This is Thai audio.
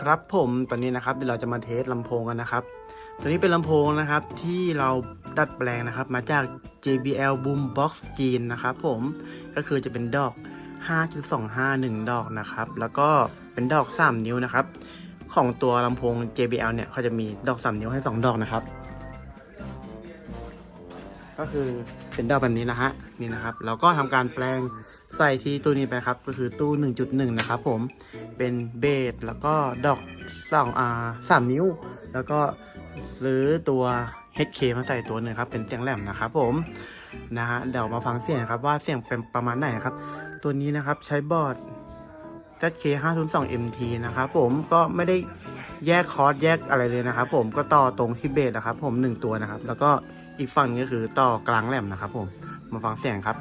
ครับผมตอนนี้นะครับเดี๋ยวเราจะมาเทสลำโพงกันนะครับ ตัวนี้เป็นลำโพงนะครับที่เราดัดแปลงนะครับ มาจาก JBL Boombox จีนนะครับ ผมก็คือจะเป็นดอก 5.251 ดอกนะครับ แล้วก็เป็นดอก 3 นิ้วนะครับ ของตัวลำโพง JBL เนี่ยเขาจะมีดอก 3 นิ้วให้ 2 ดอกนะครับ ก็คือเป็นดอกแบบนี้นะฮะนี่นะครับ เราก็ทำการแปลงใส่ที่ตู้นี้ไปครับ ก็คือตู้ 1.1 นะครับผมเป็นเบสแล้วก็ดอกสองอ่าสามนิ้ว แล้วก็ซื้อตัว HK มาใส่ตัวหนึ่งครับ เป็นเสียงแหลมนะครับผมนะฮะเดี๋ยวมาฟังเสียงครับว่าเสียงเป็นประมาณไหนครับ ตัวนี้นะครับใช้บอร์ด ZK 502 MT นะครับผมก็ไม่ได้ แยกคอร์สแยกอะไรเลยนะครับ ผมก็ต่อตรงที่เบสนะครับ ผมหนึ่งตัวนะครับ แล้วก็อีกฝั่งนี้ก็คือต่อกลางแหลมนะครับ ผมมาฟังเสียงครับ